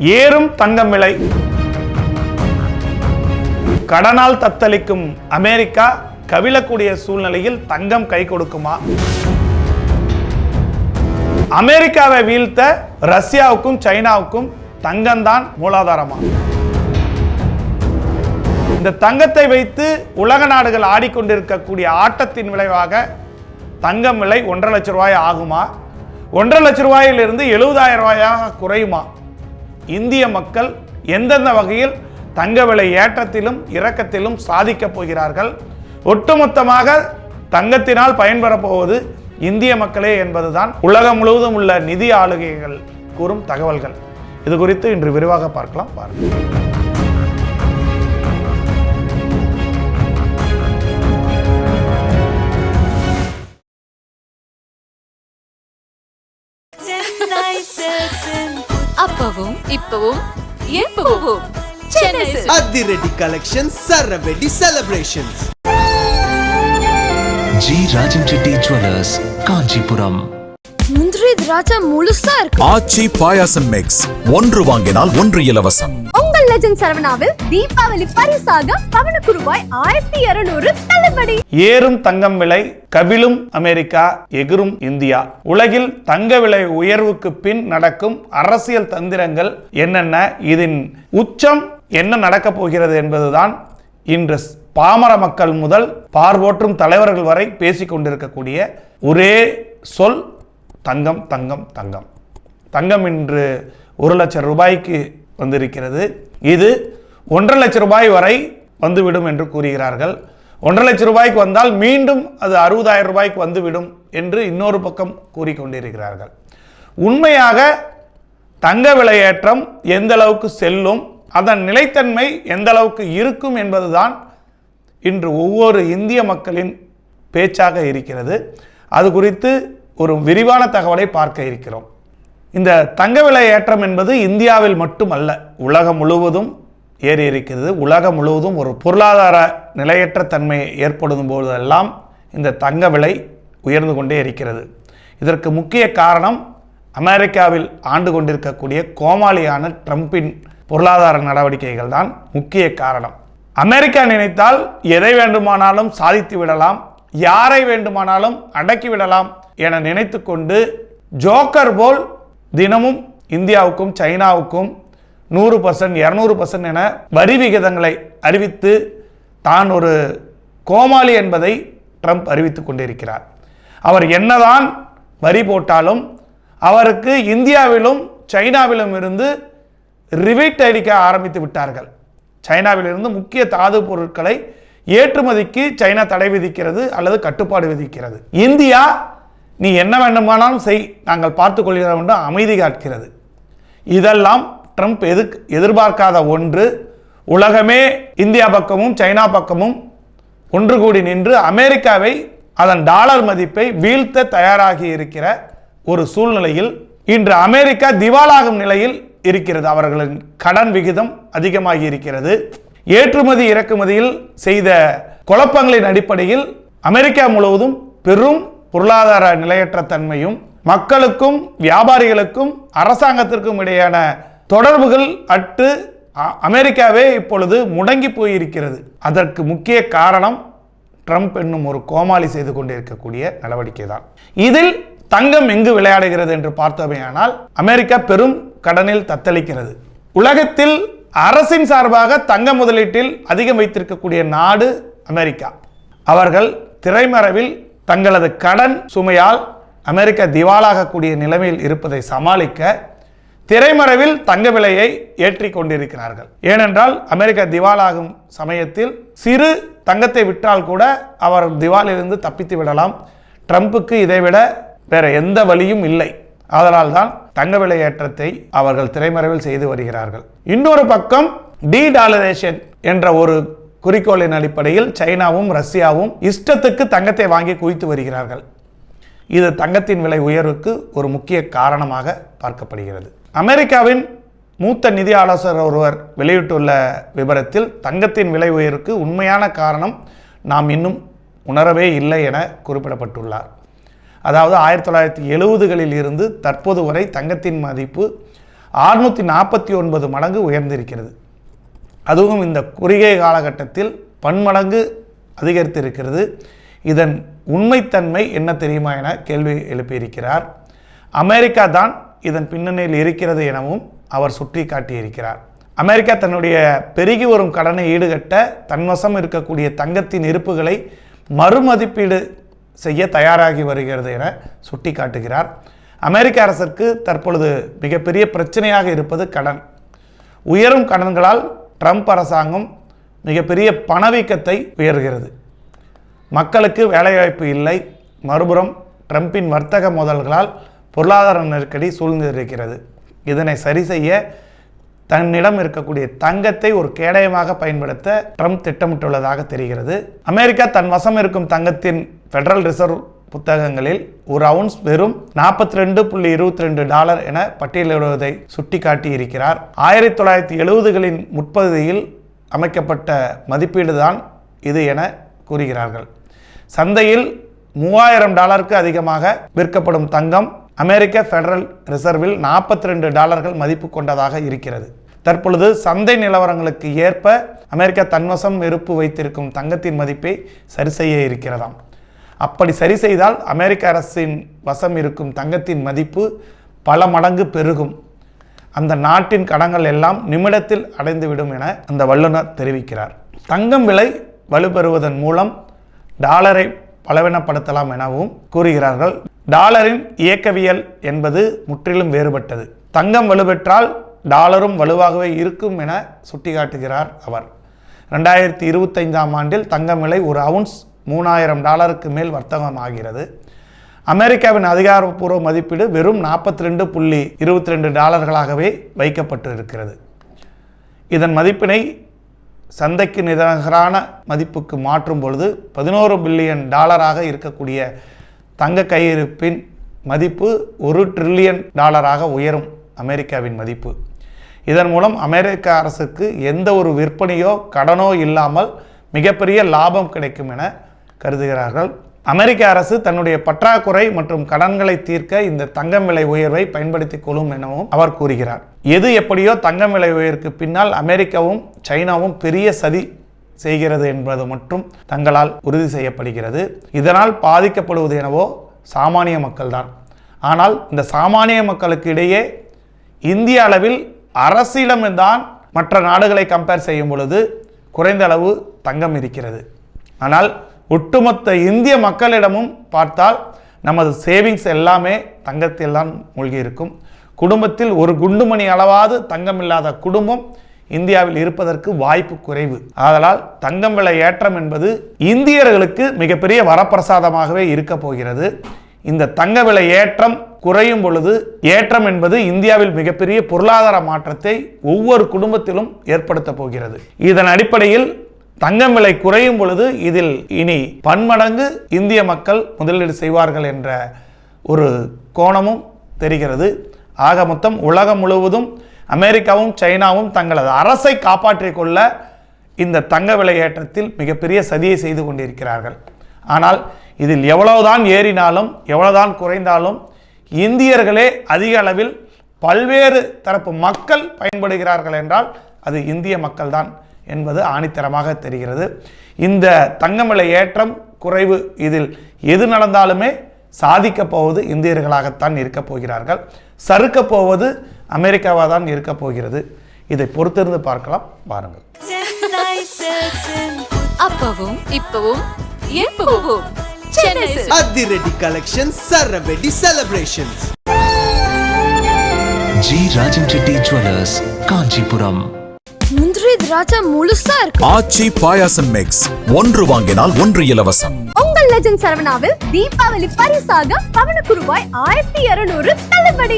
ஏறும் தங்கம் விலை. கடனால் தத்தளிக்கும் அமெரிக்கா கவிழக்கூடிய சூழ்நிலையில் தங்கம் கை கொடுக்குமா? அமெரிக்காவை வீழ்த்த ரஷ்யாவுக்கும் சைனாவுக்கும் தங்கம்தான் மூலாதாரமா? இந்த தங்கத்தை வைத்து உலக நாடுகள் ஆடிக்கொண்டிருக்கக்கூடிய ஆட்டத்தின் விளைவாக தங்கம் விலை ஒன்றரை லட்ச ரூபாய் ஆகுமா? ஒன்றரை லட்ச ரூபாயிலிருந்து எழுபதாயிரம் ரூபாயாக குறையுமா? இந்திய மக்கள் எந்தெந்த வகையில் தங்க விலை ஏற்றத்திலும் இறக்கத்திலும் சாதிக்கப் போகிறார்கள்? ஒட்டுமொத்தமாக தங்கத்தினால் பயன்பெறப் போவது இந்திய மக்களே என்பதுதான் உலகம் முழுவதும் உள்ள நிதி ஆளுகைகள் கூறும் தகவல்கள். இது குறித்து இன்று விரிவாக பார்க்கலாம். பாருங்கள் அப்பவும் இப்பவும் எப்பவும் சென்னை. அதிரடி collection சரவெடி celebrations G Rajan Reddy jewellers Kanchipuram. முந்திரி திராட்சை முழுசா இருக்கு. ஆச்சி பாயாசம் மிக்ஸ் ஒன்று வாங்கினால் ஒன்று இலவசம். உங்கள் சரவணாவில் தீபாவளி பரிசாக பவனுக்கு ரூபாய் ஆயிரத்தி இருநூறு தள்ளுபடி. ஏறும் தங்கம் விலை கவிழும் அமெரிக்கா எகிரும் இந்தியா. உலகில் தங்க விலை உயர்வுக்கு பின் நடக்கும் அரசியல் தந்திரங்கள் என்னென்ன? இதன் உச்சம் என்ன நடக்கப் போகிறது என்பதுதான் இன்று பாமர மக்கள் முதல் பார்வோற்றும் தலைவர்கள் வரை பேசிக் கொண்டிருக்கக்கூடிய ஒரே சொல் தங்கம் தங்கம் தங்கம். தங்கம் இன்று ஒரு லட்சம் ரூபாய்க்கு வந்திருக்கிறது. இது ஒன்றரை லட்சம் ரூபாய் வரை வந்துவிடும் என்று கூறுகிறார்கள். ஒன்றரை லட்சம் ரூபாய்க்கு வந்தால் மீண்டும் அது அறுபதாயிரம் ரூபாய்க்கு வந்துவிடும் என்று இன்னொரு பக்கம் கூறிக்கொண்டிருக்கிறார்கள். உண்மையாக தங்க விலையேற்றம் எந்த அளவுக்கு செல்லும் அதன் நிலைத்தன்மை எந்த அளவுக்கு இருக்கும் என்பதுதான் இன்று ஒவ்வொரு இந்திய மக்களின் பேச்சாக இருக்கிறது. அது குறித்து ஒரு விரிவான தகவலை பார்க்க இருக்கிறோம். இந்த தங்க விலை ஏற்றம் என்பது இந்தியாவில் மட்டுமல்ல உலகம் முழுவதும் ஏறி இருக்கிறது. உலகம் முழுவதும் ஒரு பொருளாதார நிலையற்ற தன்மை ஏற்படும் போதெல்லாம் இந்த தங்க விலை உயர்ந்து கொண்டே இருக்கிறது. இதற்கு முக்கிய காரணம் அமெரிக்காவில் ஆண்டு கொண்டிருக்கக்கூடிய கோமாளியான ட்ரம்பின் பொருளாதார நடவடிக்கைகள் தான் முக்கிய காரணம். அமெரிக்கா நினைத்தால் எதை வேண்டுமானாலும் சாதித்து விடலாம் யாரை வேண்டுமானாலும் அடக்கி விடலாம் என நினைத்து கொண்டு ஜோக்கர் போல் தினமும் இந்தியாவுக்கும் சைனாவுக்கும் நூறு பர்சன்ட் இரநூறு பர்சன்ட் என வரி விகிதங்களை அறிவித்து தான் ஒரு கோமாளி என்பதை ட்ரம்ப் அறிவித்துக் கொண்டிருக்கிறார். அவர் என்னதான் வரி போட்டாலும் அவருக்கு இந்தியாவிலும் சைனாவிலும் இருந்து ரிவீட் அடிக்க ஆரம்பித்து விட்டார்கள். சைனாவிலிருந்து முக்கிய தாது பொருட்களை ஏற்றுமதிக்கு சைனா தடை விதிக்கிறது அல்லது கட்டுப்பாடு விதிக்கிறது. இந்தியா நீ என்ன வேண்டுமானாலும் செய் நாங்கள் பார்த்துக் கொள்கிறோம் என்று அமைதி காட்கிறது இதெல்லாம் ட்ரம்ப் எது எதிர்பார்க்காத ஒன்று. உலகமே இந்தியா பக்கமும் சைனா பக்கமும் ஒன்று கூடி நின்று அமெரிக்காவை அதன் டாலர் மதிப்பை வீழ்த்த தயாராகி இருக்கிற ஒரு சூழ்நிலையில் இன்று அமெரிக்கா திவாலாகும் நிலையில் இருக்கிறது. அவர்களின் கடன் விகிதம் அதிகமாகி இருக்கிறது. ஏற்றுமதி இறக்குமதியில் செய்த குழப்பங்களின் அடிப்படையில் அமெரிக்கா முழுவதும் பெரும் பொருளாதார நிலையற்ற தன்மையும் மக்களுக்கும் வியாபாரிகளுக்கும் அரசாங்கத்திற்கும் இடையான தொடர்புகள் அற்று அ- அமெரிக்காவே இப்பொழுது முடங்கி போயிருக்கிறது. அதற்கு முக்கிய காரணம் ட்ரம்ப் என்னும் ஒரு கோமாளி செய்து கொண்டிருக்கக்கூடிய நடவடிக்கை தான் இதில் தங்கம் எங்கு விளையாடுகிறது என்று பார்த்தோமேயானால் அமெரிக்கா பெரும் கடனில் தத்தளிக்கிறது. உலகத்தில் அரசின் சார்பாக தங்க முதலீட்டில் அதிகம் வைத்திருக்கக்கூடிய நாடு அமெரிக்கா. அவர்கள் திரைமறைவில் தங்களது கடன் சுமையால் அமெரிக்கா திவாலாகக்கூடிய நிலைமையில் இருப்பதை சமாளிக்க திரைமறைவில் தங்க விலையை ஏற்றி கொண்டிருக்கிறார்கள். ஏனென்றால் அமெரிக்கா திவாலாகும் சமயத்தில் சிறு தங்கத்தை விற்றால் கூட அவர் திவாலிலிருந்து தப்பித்து விடலாம். ட்ரம்புக்கு இதைவிட வேற எந்த வழியும் இல்லை. அதனால் தான் தங்க விலை ஏற்றத்தை அவர்கள் திரைமறைவில் செய்து வருகிறார்கள். இன்னொரு பக்கம் டி டாலரேஷன் என்ற ஒரு குறிக்கோளின் அடிப்படையில் சைனாவும் ரஷ்யாவும் இஷ்டத்துக்கு தங்கத்தை வாங்கி குவித்து வருகிறார்கள். இது தங்கத்தின் விலை உயர்வுக்கு ஒரு முக்கிய காரணமாக பார்க்கப்படுகிறது. அமெரிக்காவின் மூத்த நிதி ஆலோசகர் ஒருவர் வெளியிட்டுள்ள விபரத்தில் தங்கத்தின் விலை உயர்வுக்கு உண்மையான காரணம் நாம் இன்னும் உணரவே இல்லை என குறிப்பிடப்பட்டுள்ளார். அதாவது ஆயிரத்தி தொள்ளாயிரத்தி எழுபதுகளில் இருந்து தற்போது வரை தங்கத்தின் மதிப்பு அறுநூற்றி நாற்பத்தி ஒன்பது மடங்கு உயர்ந்திருக்கிறது. அதுவும் இந்த குறுகிய காலகட்டத்தில் பன்மடங்கு அதிகரித்திருக்கிறது. இதன் உண்மைத்தன்மை என்ன தெரியுமா என கேள்வி எழுப்பியிருக்கிறார். அமெரிக்கா தான் இதன் பின்னணியில் இருக்கிறது எனவும் அவர் சுட்டி காட்டியிருக்கிறார் அமெரிக்கா தன்னுடைய பெருகி வரும் கடனை ஈடுகட்ட தன்வசம் இருக்கக்கூடிய தங்கத்தின் இருப்புகளை மறுமதிப்பீடு செய்ய தயாராகி வருகிறது என சுட்டி காட்டுகிறார் அமெரிக்க அரசிற்கு தற்பொழுது மிகப்பெரிய பிரச்சனையாக இருப்பது கடன். உயரும் கடன்களால் ட்ரம்ப் அரசாங்கம் மிகப்பெரிய பணவீக்கத்தை உயர்கிறது. மக்களுக்கு வேலைவாய்ப்பு இல்லை. மறுபுறம் ட்ரம்பின் வர்த்தக மோதல்களால் பொருளாதார நெருக்கடி சூழ்ந்திருக்கிறது. இதனை சரி செய்ய தன்னிடம் இருக்கக்கூடிய தங்கத்தை ஒரு கேடயமாக பயன்படுத்த ட்ரம்ப் திட்டமிட்டுள்ளதாக தெரிகிறது. அமெரிக்கா தன் வசம் இருக்கும் தங்கத்தின் ஃபெடரல் ரிசர்வ் புத்தகங்களில் ஒரு அவுன்ஸ் வெறும் நாற்பத்தி ரெண்டு புள்ளி இருபத்தி ரெண்டு டாலர் என பட்டியலிடுவதை சுட்டிக்காட்டி இருக்கிறார். ஆயிரத்தி தொள்ளாயிரத்தி எழுபதுகளின் முற்பகுதியில் அமைக்கப்பட்ட மதிப்பீடு தான் இது என கூறுகிறார்கள். சந்தையில் மூவாயிரம் டாலருக்கு அதிகமாக விற்கப்படும் தங்கம் அமெரிக்க ஃபெடரல் ரிசர்வில் நாற்பத்தி ரெண்டு டாலர்கள் மதிப்பு கொண்டதாக இருக்கிறது. தற்பொழுது சந்தை நிலவரங்களுக்கு ஏற்ப அமெரிக்கா தன்வசம் இருப்பு வைத்திருக்கும் தங்கத்தின் மதிப்பை சரி செய்ய இருக்கிறதாம். அப்படி சரி செய்தால் அமெரிக்க அரசின் வசம் இருக்கும் தங்கத்தின் மதிப்பு பல மடங்கு பெருகும். அந்த நாட்டின் கடன்கள் எல்லாம் நிமிடத்தில் அடைந்துவிடும் என அந்த வல்லுநர் தெரிவிக்கிறார். தங்கம் விலை வலுப்பெறுவதன் மூலம் டாலரை பலவீனப்படுத்தலாம் எனவும் கூறுகிறார்கள். டாலரின் இயக்கவியல் என்பது முற்றிலும் வேறுபட்டது. தங்கம் வலுப்பெற்றால் டாலரும் வலுவாகவே இருக்கும் என சுட்டிக்காட்டுகிறார் அவர். ரெண்டாயிரத்தி இருபத்தைந்தாம் ஆண்டில் தங்கம் விலை ஒரு அவுன்ஸ் மூணாயிரம் டாலருக்கு மேல் வர்த்தகம் ஆகிறது அமெரிக்காவின் அதிகாரப்பூர்வ மதிப்பீடு வெறும் நாற்பத்தி ரெண்டு புள்ளி இருபத்தி ரெண்டு டாலர்களாகவே வைக்கப்பட்டு இருக்கிறது இதன் மதிப்பினை சந்தைக்கு நிகரான மதிப்புக்கு மாற்றும் பொழுது பதினோரு பில்லியன் டாலராக இருக்கக்கூடிய தங்க கையிருப்பின் மதிப்பு ஒரு ட்ரில்லியன் டாலராக உயரும் அமெரிக்காவின் மதிப்பு. இதன் மூலம் அமெரிக்க அரசுக்கு எந்த ஒரு விற்பனையோ கடனோ இல்லாமல் மிகப்பெரிய லாபம் கிடைக்கும் என கருதுகிறார்கள். அமெரிக்க அரசு தன்னுடைய பற்றாக்குறை மற்றும் கடன்களை தீர்க்க இந்த தங்கம் விலை உயர்வை பயன்படுத்திக் கொள்ளும் எனவும் அவர் கூறுகிறார். எது எப்படியோ தங்கம் விலை உயர்வுக்கு பின்னால் அமெரிக்காவும் சைனாவும் பெரிய சதி செய்கிறது என்பது மட்டும் தங்களால் உறுதி செய்யப்படுகிறது. இதனால் பாதிக்கப்படுவது எனவோ சாமானிய மக்கள்தான். ஆனால் இந்த சாமானிய மக்களுக்கு இடையே இந்திய அளவில் அரசிடம்தான் மற்ற நாடுகளை கம்பேர் செய்யும் பொழுது குறைந்த அளவு தங்கம் இருக்கிறது. ஆனால் ஒட்டுமொத்த இந்திய மக்களிடமும் பார்த்தால் நமது சேவிங்ஸ் எல்லாமே தங்கத்தில் தான் மூழ்கி இருக்கும். குடும்பத்தில் ஒரு குண்டுமணி அளவாவது தங்கம் இல்லாத குடும்பம் இந்தியாவில் இருப்பதற்கு வாய்ப்பு குறைவு. ஆதலால் தங்கம் விலை ஏற்றம் என்பது இந்தியர்களுக்கு மிகப்பெரிய வரப்பிரசாதமாகவே இருக்க போகிறது. இந்த தங்க விலை ஏற்றம் குறையும் பொழுது ஏற்றம் என்பது இந்தியாவில் மிகப்பெரிய பொருளாதார மாற்றத்தை ஒவ்வொரு குடும்பத்திலும் ஏற்படுத்த போகிறது. இதன் அடிப்படையில் தங்கம் விலை குறையும் பொழுது இதில் இனி பன்மடங்கு இந்திய மக்கள் முதலீடு செய்வார்கள் என்ற ஒரு கோணமும் தெரிகிறது. ஆக மொத்தம் உலகம் முழுவதும் அமெரிக்காவும் சைனாவும் தங்களது அரசை காப்பாற்றிக் கொள்ள இந்த தங்க விலை ஏற்றத்தில் மிகப்பெரிய சதியை செய்து கொண்டிருக்கிறார்கள். ஆனால் இதில் எவ்வளவுதான் ஏறினாலும் எவ்வளவுதான் குறைந்தாலும் இந்தியர்களே அதிக அளவில் பல்வேறு தரப்பு மக்கள் பயன்படுகிறார்கள் என்றால் அது இந்திய மக்கள்தான். என்பது ஆணித்தரமாக தெரிகிறது. இந்த தங்கம் விலை ஏற்றம் குறைவு இதில் எது நடந்தாலுமே சாதிக்கப் போவது இந்தியர்களாகத்தான் இருக்கப் போகிறார்கள். சறுக்கப் போவது அமெரிக்காவாக தான் இருக்கப் போகிறது. இதை பொறுத்திருந்து பார்க்கலாம். வாருங்கள். அப்பவும் இப்பவும் எப்பவும். அதிரடி collection சரவெடி celebrations G Rajan Reddy jewellers Kanchipuram திராட்சை முழுசா இருக்கு. ஆச்சி பாயாசம் மிக்ஸ் ஒன்று வாங்கினால் ஒன்று இலவசம். உங்கள் லெஜண்ட் சரவணாவில் தீபாவளி பரிசாக பவனுக்கு ரூபாய் ஆயிரத்தி இருநூறு தள்ளுபடி.